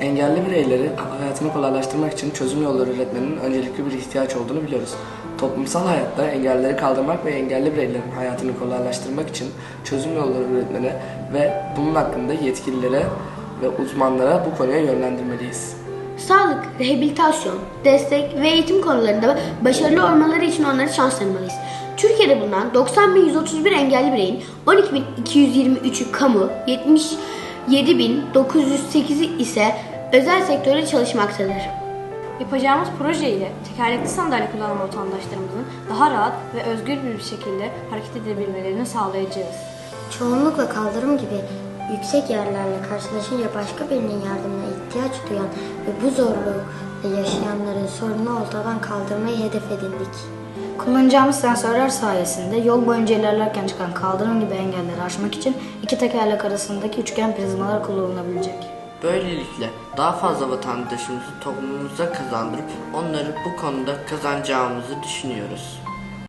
Engelli bireyleri hayatını kolaylaştırmak için çözüm yolları üretmenin öncelikli bir ihtiyaç olduğunu biliyoruz. Toplumsal hayatta engelleri kaldırmak ve engelli bireylerin hayatını kolaylaştırmak için çözüm yolları üretmeni ve bunun hakkında yetkililere ve uzmanlara bu konuya yönlendirmeliyiz. Sağlık, rehabilitasyon, destek ve eğitim konularında başarılı olmaları için onlara şans tanımalıyız. Türkiye'de bulunan 90.131 engelli bireyin 12.223'ü kamu, 77.908'i ise özel sektörde çalışmaktadır. Yapacağımız proje ile tekerlekli sandalye kullanan vatandaşlarımızın daha rahat ve özgür bir şekilde hareket edebilmelerini sağlayacağız. Çoğunlukla kaldırım gibi yüksek yerlerle karşılaşınca başka birinin yardımına ihtiyaç duyan ve bu zorlukla yaşayanların sorunu ortadan kaldırmayı hedef edindik. Kullanacağımız sensörler sayesinde yol boyunca ilerlerken çıkan kaldırım gibi engelleri aşmak için iki tekerlek arasındaki üçgen prizmalar kullanılabilecek. Böylelikle daha fazla vatandaşımızı toplumumuza kazandırıp onları bu konuda kazanacağımızı düşünüyoruz.